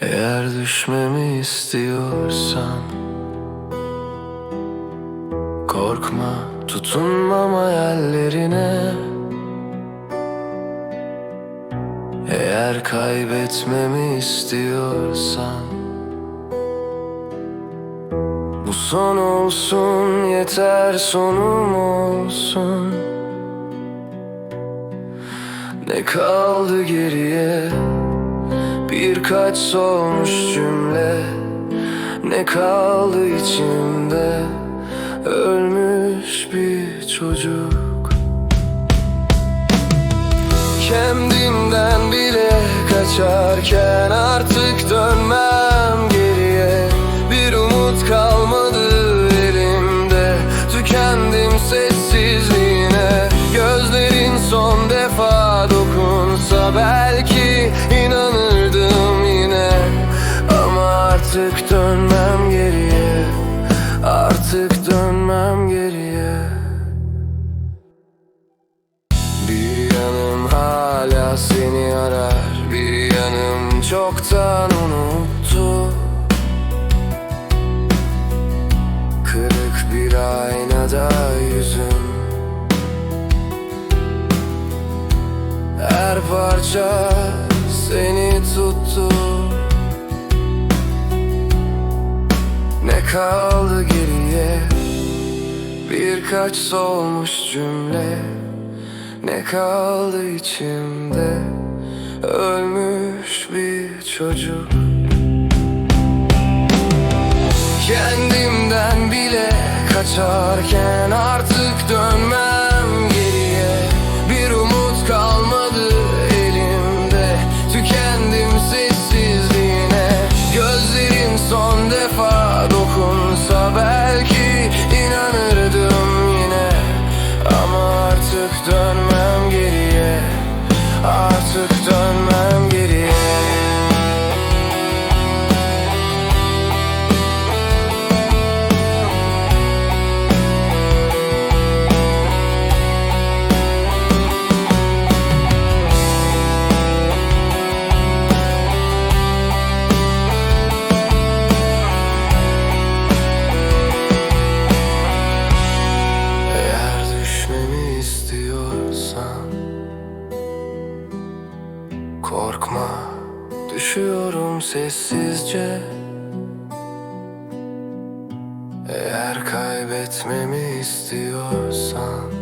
Eğer düşmemi istiyorsan Korkma tutunmam hayallerine. Eğer kaybetmemi istiyorsan Bu son olsun yeter sonum olsun. Ne kaldı geriye Birkaç solmuş cümle. Ne kaldı içimde? Ölmüş bir çocuk. Kendimden bile kaçarken Artık dönmem geriye. Bir umut kalmadı elimde. Tükendim sessizliğine. Gözlerin son defa dokunsa Belki inanırdım yine. Ama artık dönmem geriye Artık dönmem geriye. Bir yanım hala seni arar Bir yanım çoktan unuttu. Kırık bir aynada yüzüm parça seni tuttu. Ne kaldı geriye? Birkaç solmuş cümle. Ne kaldı içimde? Ölmüş bir çocuk. Kendimden bile kaçarken Artık dönmem düşüyorum sessizce. Eğer kaybetmemi istiyorsan